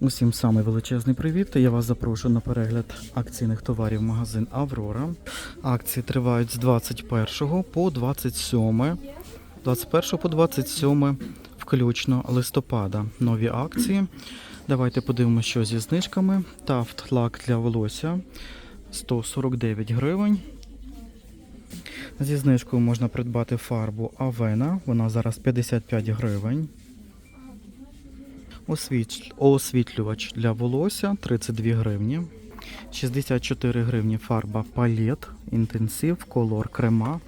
Усім самий величезний привіт. Я вас запрошую на перегляд акційних товарів магазин Аврора. Акції тривають з 21 по 27, 21 по 27 включно листопада. Нові акції. Давайте подивимося, що зі знижками. Тафт лак для волосся 149 гривень. Зі знижкою можна придбати фарбу Авена. Вона зараз 55 гривень. Освітлювач для волосся 32 гривні. 64 гривні фарба палет інтенсив, колор крема.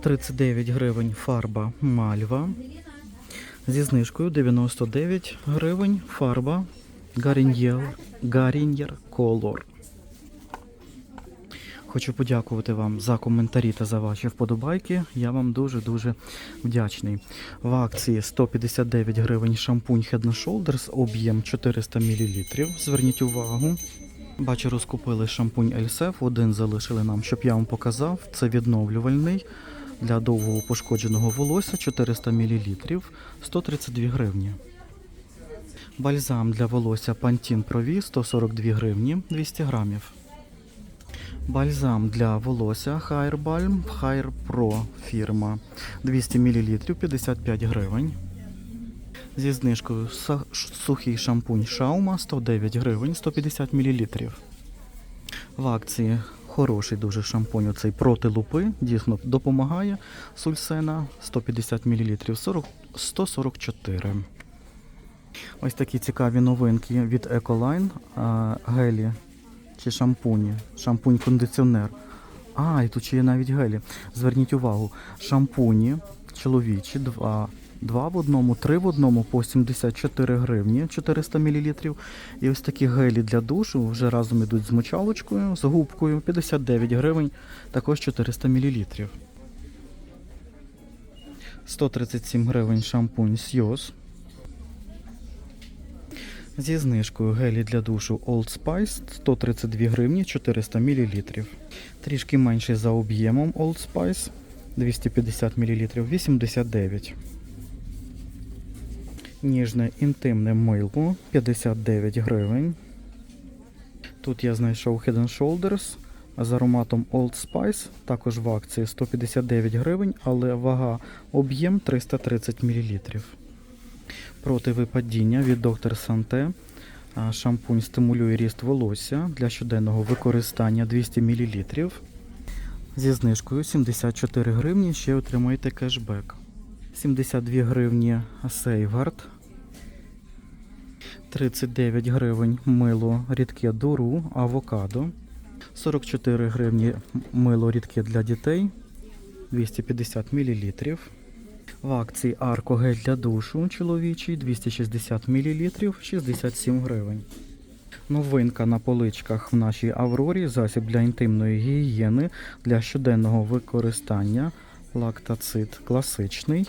39 гривень фарба мальва. Зі знижкою 99 гривень фарба Garnier, Колор. Хочу подякувати вам за коментарі та за ваші вподобайки. Я вам дуже-дуже вдячний. В акції 159 гривень шампунь Head Shoulders, об'єм 400 мл. Зверніть увагу. Бачу, розкупили шампунь Ельсеф. Один залишили нам, щоб я вам показав. Це відновлювальний для довгого пошкодженого волосся 400 мл, 132 гривні. Бальзам для волосся Pantene Pro V 142 гривні, 200 грамів. Бальзам для волосся Balm Hair Pro фірма 200 мл 55 гривень. Зі знижкою сухий шампунь Шаума 109 гривень 150 мл. В акції хороший дуже шампунь оцей проти лупи. Дійсно допомагає. Сульсена 150 мл 40, 144. Ось такі цікаві новинки від Ecoline. Гелі чи шампуні. Шампунь-кондиціонер. А, і тут ще є навіть гелі. Зверніть увагу, шампуні чоловічі, два, два в одному, три в одному по 74 гривні 400 мл. І ось такі гелі для душу вже разом ідуть з мочалочкою, з губкою 59 гривень, також 400 мл. 137 гривень шампунь Сйоз. Зі знижкою гелі для душу Old Spice 132 гривні 400 мл. Трішки менший за об'ємом Old Spice 250 мл 89. Ніжне інтимне мило 59 гривень. Тут я знайшов Head Shoulders з ароматом Old Spice, також в акції 159 гривень, але вага об'єм 330 мл. Проти випадіння від доктор Санте. Шампунь стимулює ріст волосся для щоденного використання 200 мл. Зі знижкою 74 гривні ще отримаєте кешбек. 72 гривні Сейвгард. 39 гривень мило рідке дуру авокадо. 44 гривні мило рідке для дітей 250 мл. В акції Арко-гель для душу чоловічий 260 мл 67 гривень. Новинка на поличках в нашій Аврорі засіб для інтимної гігієни для щоденного використання. Лактацит класичний.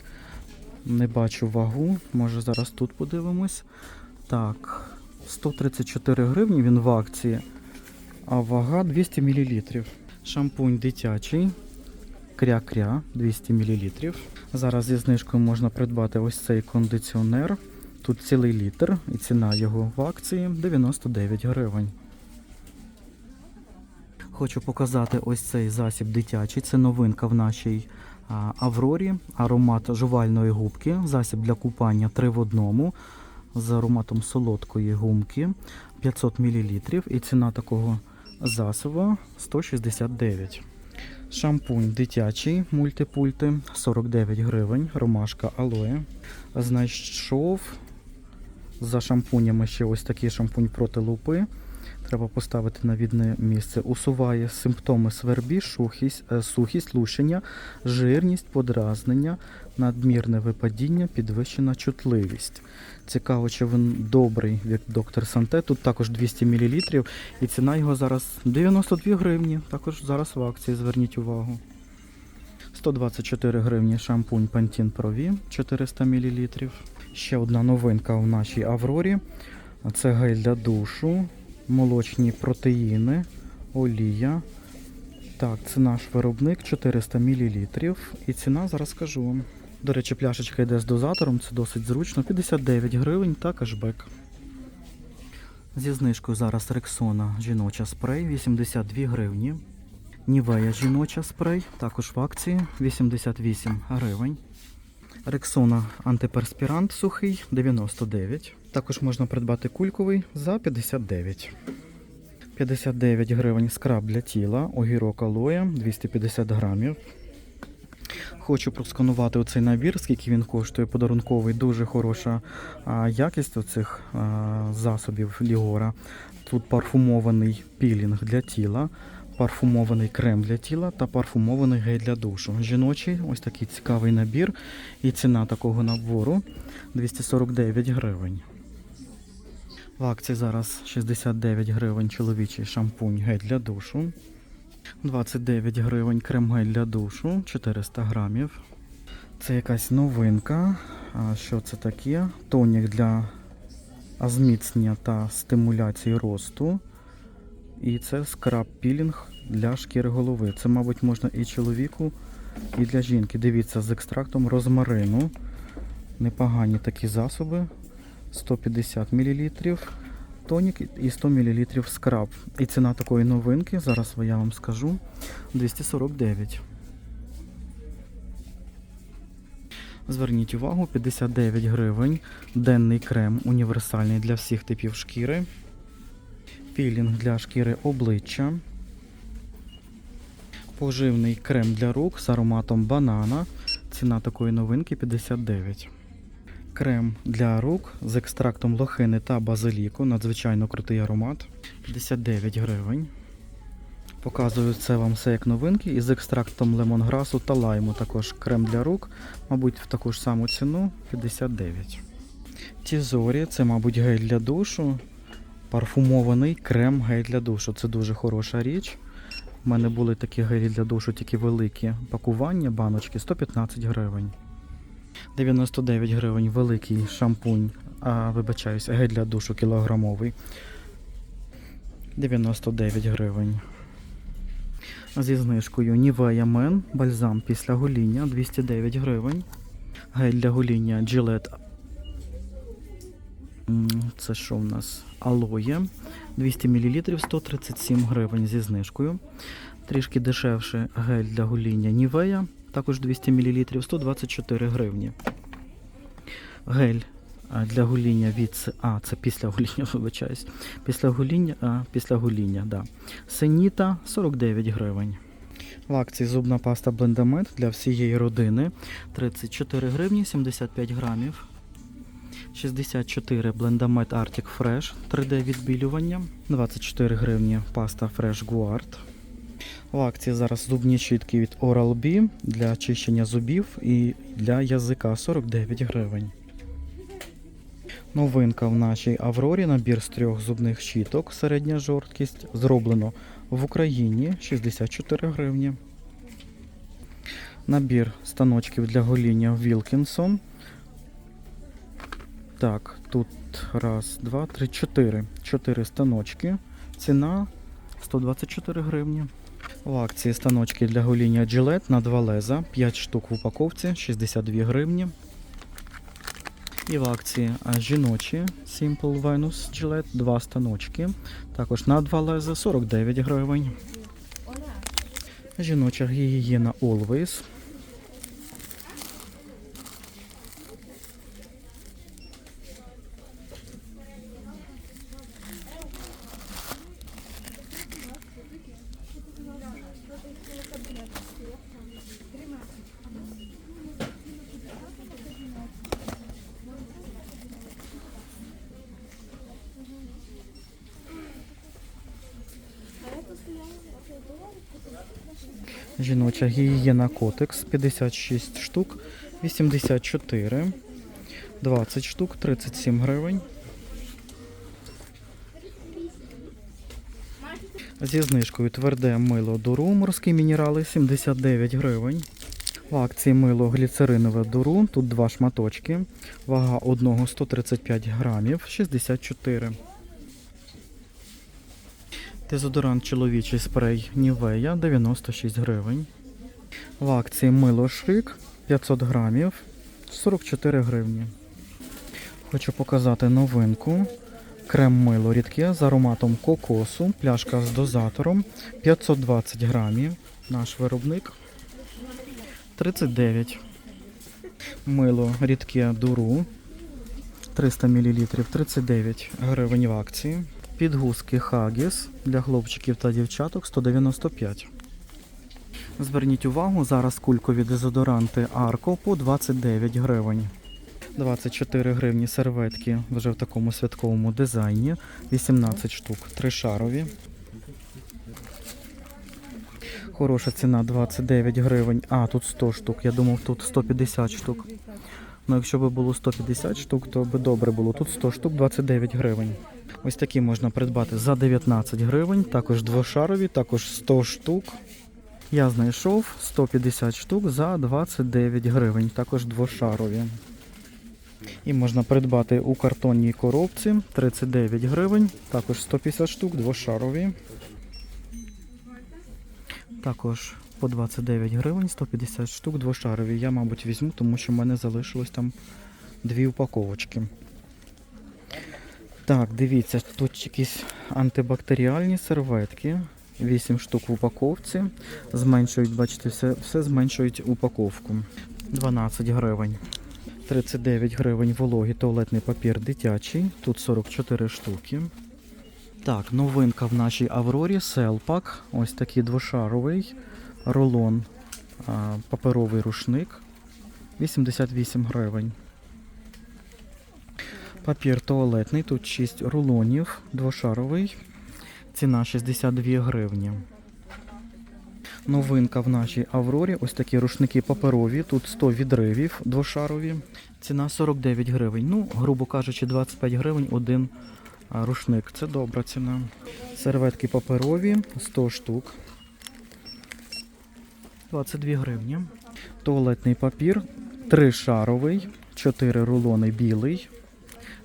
Не бачу вагу. Може зараз тут подивимось. Так, 134 гривні він в акції, а вага 200 мл. Шампунь дитячий. Кря-кря 200 мл. Зараз зі знижкою можна придбати ось цей кондиціонер. Тут цілий літр і ціна його в акції 99 гривень. Хочу показати ось цей засіб дитячий. Це новинка в нашій Аврорі. Аромат жувальної губки. Засіб для купання 3 в одному з ароматом солодкої гумки 500 мл. І ціна такого засобу 169 Шампунь дитячий мультипульти 49 гривень, ромашка алоє. Знайшов за шампунями ще ось такий шампунь проти лупи. Треба поставити на відне місце. Усуває симптоми свербі, шухість, е, сухість, лущення, жирність, подразнення, надмірне випадіння, підвищена чутливість. Цікаво, чи він добрий від доктор Санте. Тут також 200 мл і ціна його зараз 92 гривні. Також зараз в акції, зверніть увагу. 124 гривні шампунь Pantene Pro V 400 мл. Ще одна новинка в нашій Аврорі. Це гель для душу, молочні протеїни, олія. Так, це наш виробник 400 мл. І ціна зараз скажу вам. До речі, пляшечка йде з дозатором, це досить зручно. 59 гривень та кешбек. Зі знижкою зараз Рексона жіноча спрей 82 гривні. Нівея жіноча спрей, також в акції 88 гривень. Рексона антиперспірант сухий 99. Також можна придбати кульковий за 59. 59 гривень скраб для тіла, огірок алоє 250 грамів. Хочу просканувати оцей набір, скільки він коштує. Подарунковий, дуже хороша а, якість оцих а, засобів Лігора. Тут парфумований пілінг для тіла, парфумований крем для тіла та парфумований гель для душу. Жіночий, ось такий цікавий набір. І ціна такого набору 249 гривень. В акції зараз 69 гривень чоловічий шампунь гель для душу. 29 гривень крем-гель для душу, 400 грамів. Це якась новинка. А що це таке? Тонік для зміцнення та стимуляції росту. І це скраб пілінг для шкіри голови. Це, мабуть, можна і чоловіку, і для жінки. Дивіться, з екстрактом розмарину. Непогані такі засоби. 150 мл. Тонік і 100 мл скраб. І ціна такої новинки, зараз я вам скажу, 249. Зверніть увагу, 59 гривень. Денний крем універсальний для всіх типів шкіри. Пілінг для шкіри обличчя. Поживний крем для рук з ароматом банана. Ціна такої новинки 59. Крем для рук з екстрактом лохини та базиліку. Надзвичайно крутий аромат. 59 гривень. Показую це вам все як новинки. І з екстрактом лемонграсу та лайму. Також крем для рук, мабуть, в таку ж саму ціну 59. Тізорі це, мабуть, гель для душу. Парфумований крем гель для душу. Це дуже хороша річ. У мене були такі гелі для душу, тільки великі пакування, баночки 115 гривень. 99 гривень великий шампунь, а вибачаюсь, гель для душу кілограмовий. 99 гривень. Зі знижкою Nivea Men, бальзам після гоління 209 гривень. Гель для гоління Gillette. Це що в нас? Алоє. 200 мл 137 гривень зі знижкою. Трішки дешевше гель для гоління Nivea, також 200 мл 124 гривні. Гель для гоління від а, це після гоління, вибачаюсь. Після гоління, а, після гоління, да. Сеніта 49 гривень. В акції зубна паста Блендамет для всієї родини 34 гривні 75 грамів. 64 Blendamет Arctic Fresh 3D відбілювання. 24 гривні паста Fresh Guard. В акції зараз зубні щітки від Oral-B для очищення зубів і для язика 49 гривень. Новинка в нашій Аврорі набір з трьох зубних щіток, середня жорсткість, зроблено в Україні 64 гривні. Набір станочків для гоління Wilkinson. Так, тут раз, два, три, чотири. Чотири станочки. Ціна 124 гривні. В акції станочки для гоління Gillette на два леза. 5 штук в упаковці, 62 гривні. І в акції жіночі Simple Venus Gillette, два станочки. Також на два леза 49 гривень. Жіноча гігієна Always. Жіноча гігієна Котекс 56 штук, 84, 20 штук, 37 гривень. Зі знижкою тверде мило Дуру, морські мінерали 79 гривень. В акції мило гліцеринове Дуру, тут два шматочки. Вага одного 135 грамів, 64. Дезодорант чоловічий спрей Нівея 96 гривень. В акції мило Шик 500 грамів 44 гривні. Хочу показати новинку. Крем-мило рідке з ароматом кокосу, пляшка з дозатором 520 грамів. Наш виробник 39. Мило рідке дуру 300 мл 39 гривень в акції. Підгузки Хагіс для хлопчиків та дівчаток 195. Зверніть увагу, зараз кулькові дезодоранти Арко по 29 гривень. 24 гривні серветки вже в такому святковому дизайні. 18 штук, тришарові. Хороша ціна 29 гривень. А, тут 100 штук. Я думав, тут 150 штук. Ну, якщо б було 150 штук, то би добре було. Тут 100 штук 29 гривень. Ось такі можна придбати за 19 гривень, також двошарові, також 100 штук. Я знайшов 150 штук за 29 гривень, також двошарові. І можна придбати у картонній коробці 39 гривень, також 150 штук, двошарові. Також по 29 гривень, 150 штук, двошарові. Я, мабуть, візьму, тому що в мене залишилось там дві упаковочки. Так, дивіться, тут якісь антибактеріальні серветки. 8 штук в упаковці. Зменшують, бачите, все, все зменшують упаковку. 12 гривень. 39 гривень вологий туалетний папір дитячий. Тут 44 штуки. Так, новинка в нашій Аврорі Селпак. Ось такий двошаровий рулон. Паперовий рушник. 88 гривень. Папір туалетний, тут 6 рулонів, двошаровий. Ціна 62 гривні. Новинка в нашій Аврорі. Ось такі рушники паперові. Тут 100 відривів двошарові. Ціна 49 гривень. Ну, грубо кажучи, 25 гривень один рушник. Це добра ціна. Серветки паперові 100 штук. 22 гривні. Туалетний папір. Тришаровий. 4 рулони білий.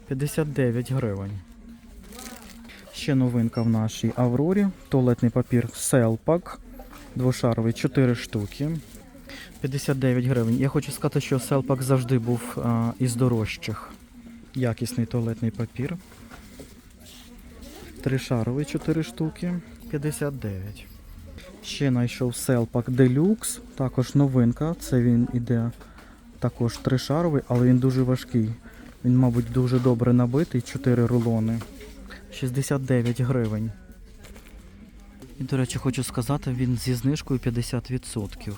59 гривень. Ще новинка в нашій Аврорі. Туалетний папір Селпак. Двошаровий 4 штуки. 59 гривень. Я хочу сказати, що Селпак завжди був а, із дорожчих. Якісний туалетний папір. Тришаровий 4 штуки. 59. Ще знайшов Селпак Deluxe. Також новинка. Це він іде також тришаровий, але він дуже важкий. Він, мабуть, дуже добре набитий. 4 рулони. 69 гривень. І, до речі, хочу сказати, він зі знижкою 50%.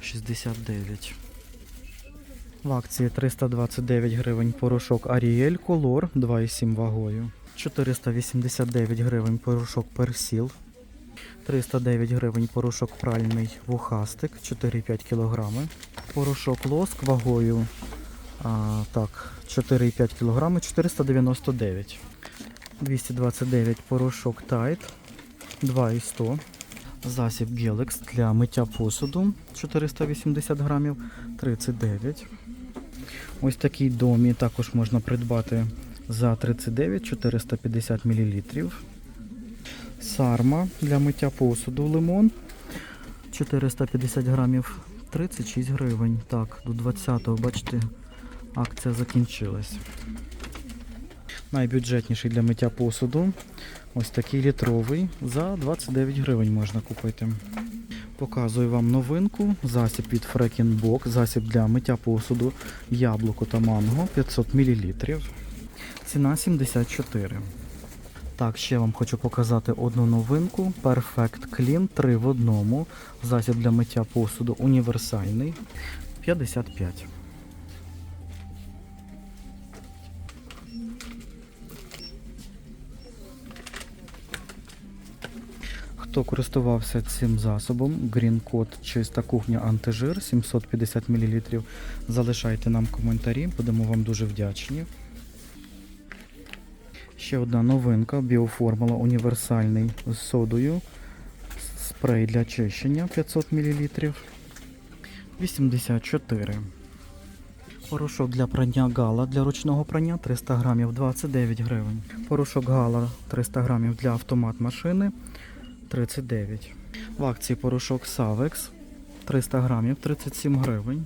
69. В акції 329 гривень порошок Ariel Color 2,7 вагою. 489 гривень порошок Персіл. 309 гривень порошок пральний вухастик 4,5 кг. Порошок лоск вагою а, так, 4,5 кг 499 229 порошок Tide 2,100 Засіб Gelex для миття посуду 480 грамів 39 Ось такий домі також можна придбати за 39 450 мл. Сарма для миття посуду лимон 450 грамів 36 гривень. Так, до 20-го, бачите, акція закінчилась. Найбюджетніший для миття посуду. Ось такий літровий. За 29 гривень можна купити. Показую вам новинку. Засіб від Фрекінбок, засіб для миття посуду, яблуко та манго 500 мл. Ціна 74. Так, ще вам хочу показати одну новинку. Perfect Clean 3 в одному. Засіб для миття посуду універсальний 55. Хто користувався цим засобом, Green Code чиста кухня антижир 750 мл. Залишайте нам коментарі, будемо вам дуже вдячні. Ще одна новинка біоформула універсальний з содою. Спрей для чищення 500 мл. 84. Порошок для прання гала для ручного прання 300 грамів 29 гривень. Порошок гала 300 грамів для автомат машини 39. В акції порошок Савекс 300 грамів 37 гривень.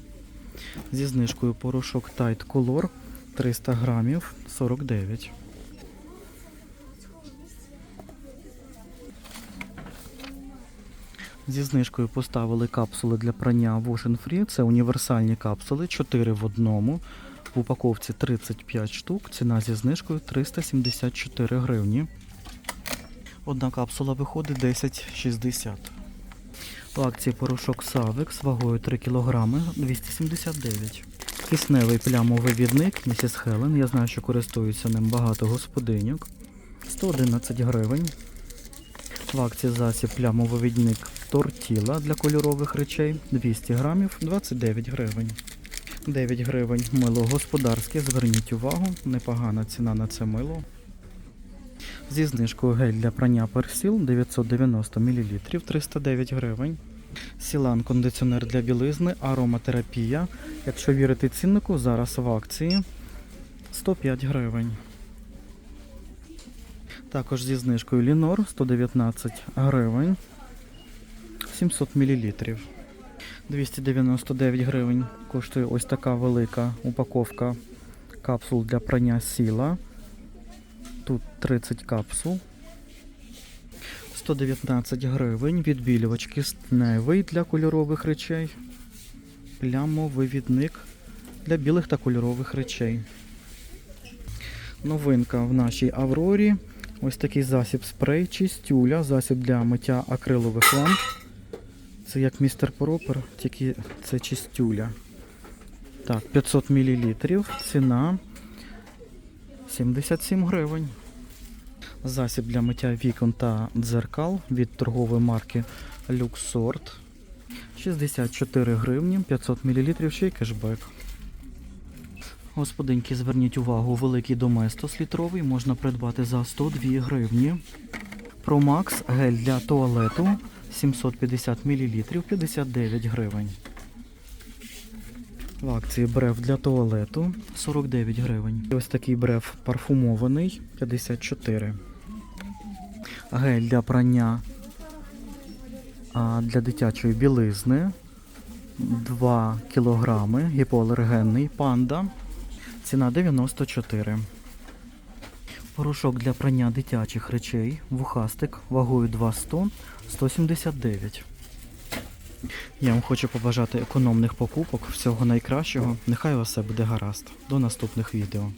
Зі знижкою порошок Tide Color 300 грамів 49. Зі знижкою поставили капсули для прання Wash Free. Це універсальні капсули 4 в одному. В упаковці 35 штук. Ціна зі знижкою 374 гривні. Одна капсула виходить 10,60. В акції порошок Савекс вагою 3 кг 279. Кисневий плямовий відник Місіс Хелен. Я знаю, що користуються ним багато господиньок. 111 гривень. В акції засіб плямовий Тортіла для кольорових речей 200 грамів 29 гривень. 9 гривень мило господарське. Зверніть увагу, непогана ціна на це мило. Зі знижкою гель для прання персіл 990 мл 309 гривень. Сілан кондиціонер для білизни, ароматерапія. Якщо вірити ціннику, зараз в акції 105 гривень. Також зі знижкою Лінор 119 гривень 700 мл. 299 гривень коштує ось така велика упаковка капсул для прання сіла. Тут 30 капсул. 119 гривень. Відбілювач кисневий для кольорових речей. Плямовивідник для білих та кольорових речей. Новинка в нашій Аврорі. Ось такий засіб спрей, чистюля, засіб для миття акрилових ламп. Це як містер Пропер, тільки це чистюля. Так, 500 мл. Ціна 77 гривень. Засіб для миття вікон та дзеркал від торгової марки Luxort. 64 гривні, 500 мл ще й кешбек. Господинки, зверніть увагу, великий доместос літровий можна придбати за 102 гривні. Promax гель для туалету 750 мл 59 гривень. В акції брев для туалету 49 гривень. Ось такий брев парфумований 54. Гель для прання а, для дитячої білизни 2 кілограми. Гіпоалергенний панда. Ціна 94. Порошок для прання дитячих речей. Вухастик вагою 200 179. Я вам хочу побажати економних покупок, всього найкращого. Нехай у вас все буде гаразд. До наступних відео.